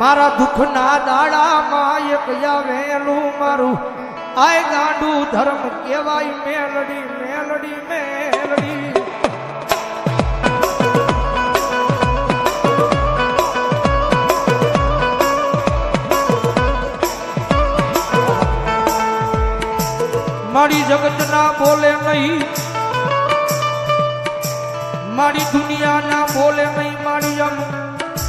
મારા દુઃખના દાડામાં એક આવેલું મારું. આય ગાંડું ધર્મ કહેવાય મેલડી મેલડી મેલડી. મારી જગત ના બોલે નહીં. મારી દુનિયા ના બોલે નહીં, મારી આમ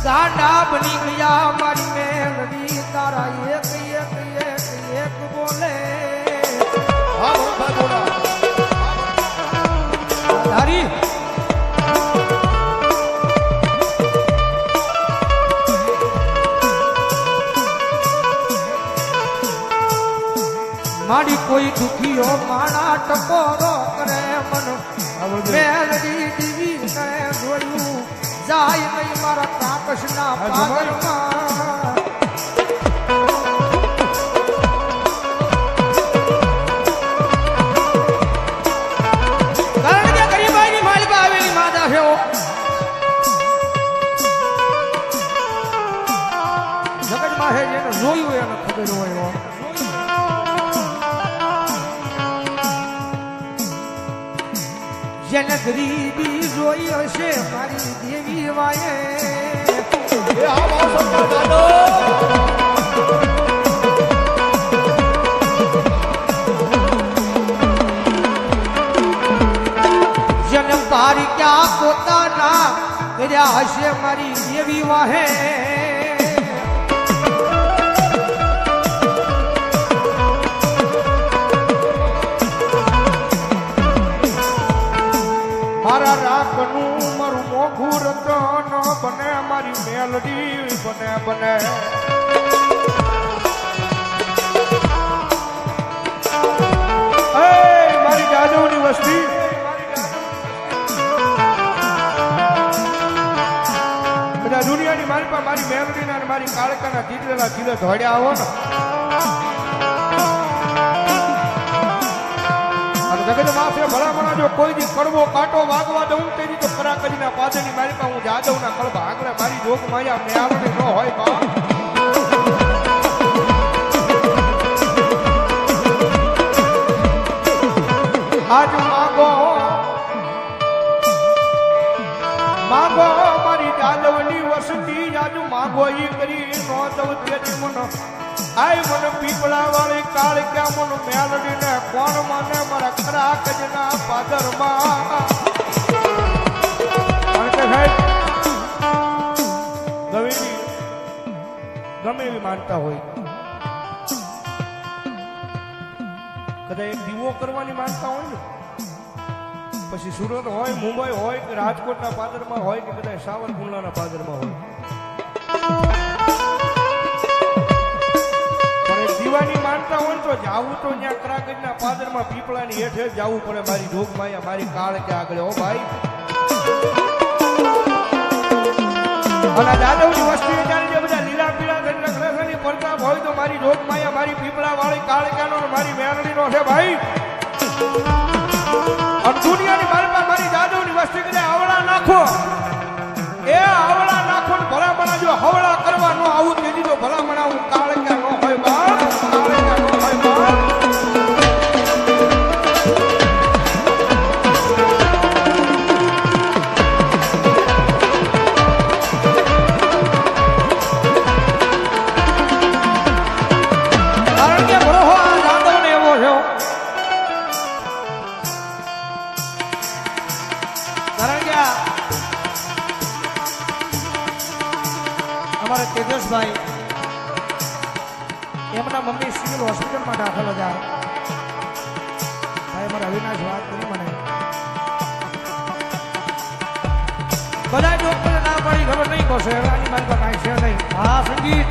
ગાંડા બની ગયા મારી મેલડી તારા એક એક એક એક બોલે તારી મારી કોઈ દુખીઓ માણા ટકોરો કરે મન. મેલડી દીવી ને જોયું. જાય નહીં મારા તાપસના હા, ગરીબી જોઈ હશે મારી દેવી વાયે. પારી ક્યાં પોતાના કર્યા હશે મારી દેવી વાહે. મારા રાખનું મારું મોઘું રતન બને, મારી મેલડી બને બને. મારી જાદવની વસ્તી. બધા દુનિયાની મારી પાસે મારી મેલડીના મારી કાળકાના ચીતરેલા ચીલે ધોડ્યા આવો ને. જગત માથે ભલામણા જો કોઈ દી કડવો કાંટો વાગવા દઉં તેની તો ખરા કરીને પાછળની મારી પાસે હું જાદવના કડવા આગળ મારી જોગ માયા મેળવણી ન હોય બા. આજ આજ કરી નો દઉં તેની મન. આય મન પીપળા વાળી કાળ ક્યાં મન? મેલડી ને કોણ મને મારા ખરા કજના પાદરમાં ગમે એવી માનતા હોય. કદાચ એક દીવો કરવાની માનતા હોય ને? પછી સુરત હોય, મુંબઈ હોય કે રાજકોટના પાદરમાં હોય કે કદાચ સાવરકુંડલાના પાદરમાં હોય? તો જાવું તો ત્યાં કરાગજના પાદરમાં પીપળાની હેઠે જાવું પડે. મારી જોગમાયા મારી કાળ કે આગળ. ઓ ભાઈ. અને દાદવની વસ્તી ત્યારે જે બધા લીલા પીળા થઈને રખડે છે ને એ પ્રતાપ હોય તો મારી જોગમાયા મારી પીપળા વાળી કાળકાનો મારી મેરડીનો છે ભાઈ. દુનિયાની મારી પાસે મારી દાદવની વસ્તી કદાચ આવડા નાખો. એમના મમ્મી સિવિલ હોસ્પિટલમાં દાખલ હતા ભાઈ મારા અવિનાશ વાત કરી મને. બધા ડોક્ટર ના પડી, ખબર નહીં કહો આની મારી પાસે કાંઈ છે નહીં. હા, સંગીત.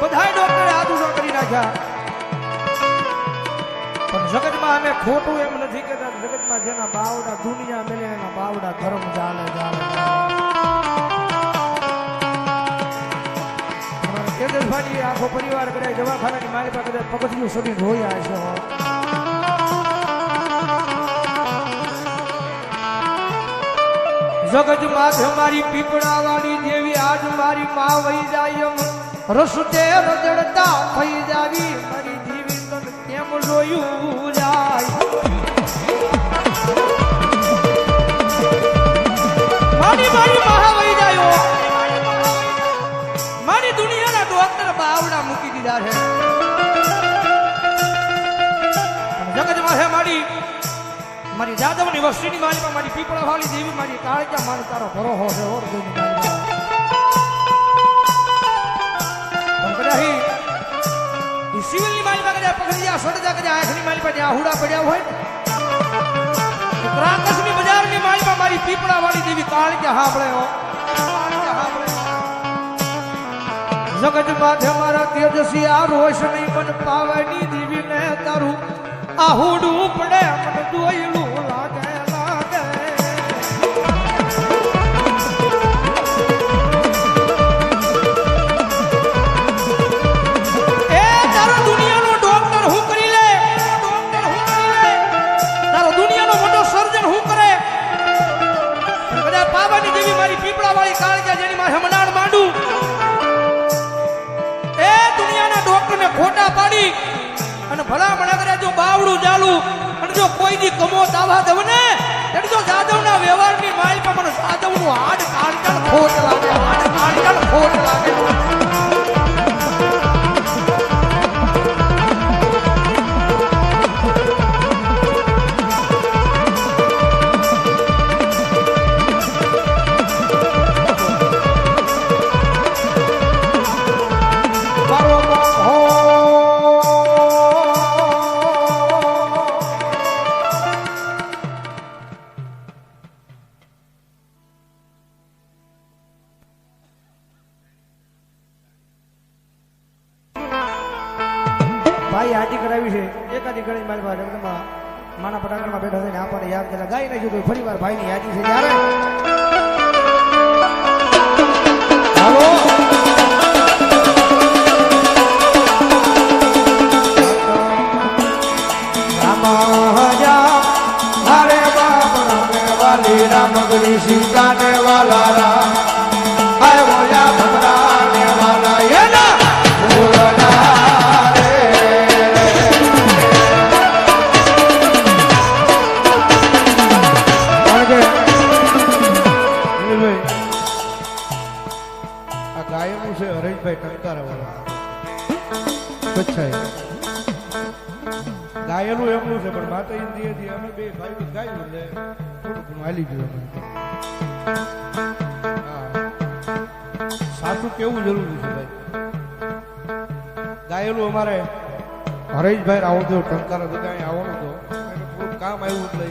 બધા ડોક્ટરે હાથ ઊંચો કરી નાખ્યા. પણ જગતમાં અમે ખોટું એમ નથી કહેતા. જગતમાં જેના બાવડા દુનિયા મેલે, એના બાવડા ધર્મ ચાલે ચાલે તેજસભાઈ આખો પરિવાર કદાચ દવાખાનાની પાસે કદાચ પગથિયું સુધી રોયા છે જગત માથે મારી પીપળા વાળી દેવી આજ મારી માં વહી જાય રસતે રજડતા થઈ જાવી. મારી જીવી જોયું જાય દીધા છે જગત માથે મારી મારી જાદવની વસ્તીની માલિકા, મારી પીપળા વાળી દેવી મારી કાળજા, મારી તારો ભરોહો છે ઓર મારી સિવિલની માલિકા કદાચ પકડી ગયા સડજા કદાચ આંખની માલિકા ત્યાં આહુડા પડ્યા હોય ત્રાકસની બજારની માલિકા, મારી પીપળા વાળી દેવી કાળજા હાંભળે હો. હાંભળે જગત માથે મારા તેજસી આ રોશની મન પાવાની દેવી ને તારું આહુડું પડે મન દોયલું ડોક્ટર હું લે ડોક્ટર હું કરી મોટો સર્જન હું કરે. કદાચ પાવાની દેવી મારી પીપળા વાળી કાળજા જેની માથે અને ભલા મણા કરે, જો બાવડું ચાલુ અને જો કોઈ દી કમો દાવા દવ ને એટલે જો જાદવના વ્યવહારની પર મને જાદવનું હાડ કાળકાળ ખોટ લાગે, હાડ કાળકાળ ખોટ લાગે. છે એકાદી ગણી મારી પાસે રમતમાં માના પટાકરમાં બેઠા થઈને આપણને યાદ કરેલા ગાઈ નાખ્યું તો ફરી વાર ભાઈની યાદી છે ત્યારે હાલો રામાજા હરે બાપ રામે વાલી રામ ગરી સીતા ને વાલા રામ ગાયનું ટંકારા વાળા ગાયેલું એમનું છે, પણ માતા હિન્દી હતી અમે બે ભાઈ ગાયું એટલે થોડું ઘણું ગયું અમે સાચું કેવું જરૂરી છે ભાઈ? ગાયેલું અમારે હરેશભાઈ તો ટંકારા કાંઈ આવવાનું તો. કામ આવ્યું એટલે